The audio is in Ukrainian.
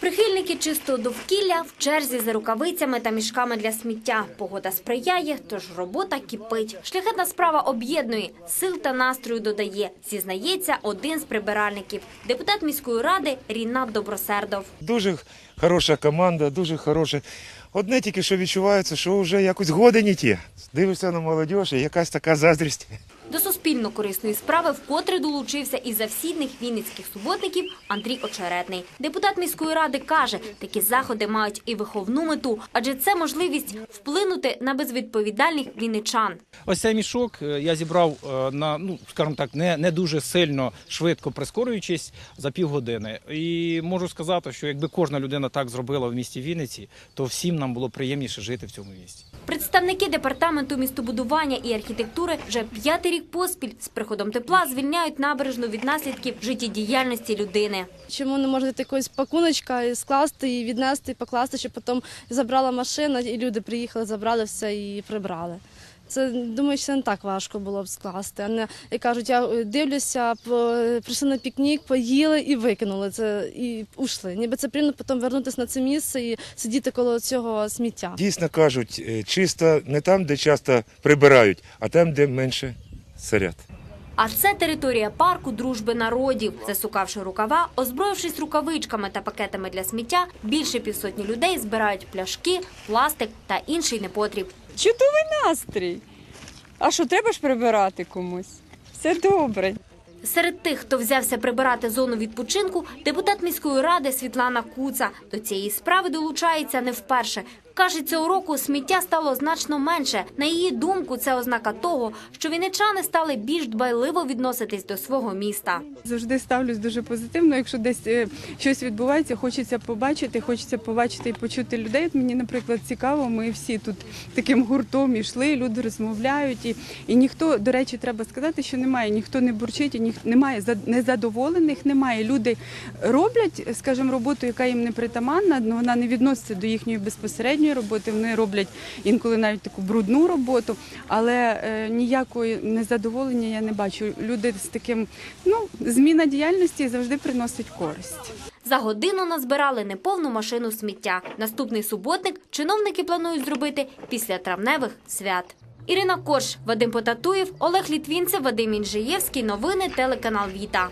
Прихильники чистого довкілля в черзі за рукавицями та мішками для сміття. Погода сприяє, тож робота кипить. Шляхетна справа об'єднує, сил та настрою додає. Зізнається один з прибиральників. Депутат міської ради Рінат Добросердов. Дуже хороша команда, дуже хороша. Одне тільки що відчувається, що вже якось годи не ті. Дивишся на молодь, і якась така заздрість. До суспільно корисної справи вкотре долучився і завсідник вінницьких суботників Андрій Очеретний. Депутат міської ради каже, такі заходи мають і виховну мету, адже це можливість вплинути на безвідповідальних вінничан. Ось цей мішок е, я зібрав е, на ну скажімо так, не, не дуже сильно швидко прискорюючись за півгодини. І можу сказати, що якби кожна людина так зробила в місті Вінниці, то всім нам було приємніше жити в цьому місті. Представники департаменту містобудування і архітектури вже п'ятий рік поспіль з приходом тепла звільняють набережну від наслідків життєдіяльності людини. Чому не може якогось пакуночка скласти, і віднести, і покласти, щоб потім забрала машина, і люди приїхали, забрали все і прибрали. Це думаю, що не так важко було б скласти. А не як кажуть, я е, дивлюся, по- прийшли на пікнік, поїли і викинули це і ушли. Ніби це приємно потім вернутися на це місце і сидіти коло цього сміття. Дійсно кажуть, е, чисто не там, де часто прибирають, а там, де менше сорять. А це територія парку дружби народів. Засукавши рукава, озброївшись рукавичками та пакетами для сміття, більше півсотні людей збирають пляшки, пластик та інший непотріб. Чудовий настрій. А що треба ж прибирати комусь? Все добре. Серед тих, хто взявся прибирати зону відпочинку, депутат міської ради Світлана Куца до цієї справи долучається не вперше. Каже, цього року сміття стало значно менше. На її думку, це ознака того, що вінничани стали більш дбайливо відноситись до свого міста. Завжди ставлюсь дуже позитивно. Якщо десь е, щось відбувається, хочеться побачити, хочеться побачити і почути людей. Мені, наприклад, цікаво, ми всі тут таким гуртом йшли, люди розмовляють, і, і ніхто, до речі, треба сказати, що немає, ніхто не бурчить, і ніх, немає за- незадоволених, немає. Люди роблять, скажімо, роботу, яка їм не притаманна, але вона не відноситься до їхньої безпосередньої роботи. Вони роблять інколи навіть таку брудну роботу, але е, ніякої незадоволення я не бачу. Люди з таким, ну, зміна діяльності завжди приносить користь. За годину назбирали неповну машину сміття. Наступний суботник чиновники планують зробити після травневих свят. Ірина Корж, Вадим Потатуєв, Олег Літвінцев, Вадим Інжиєвський. Новини телеканал Віта.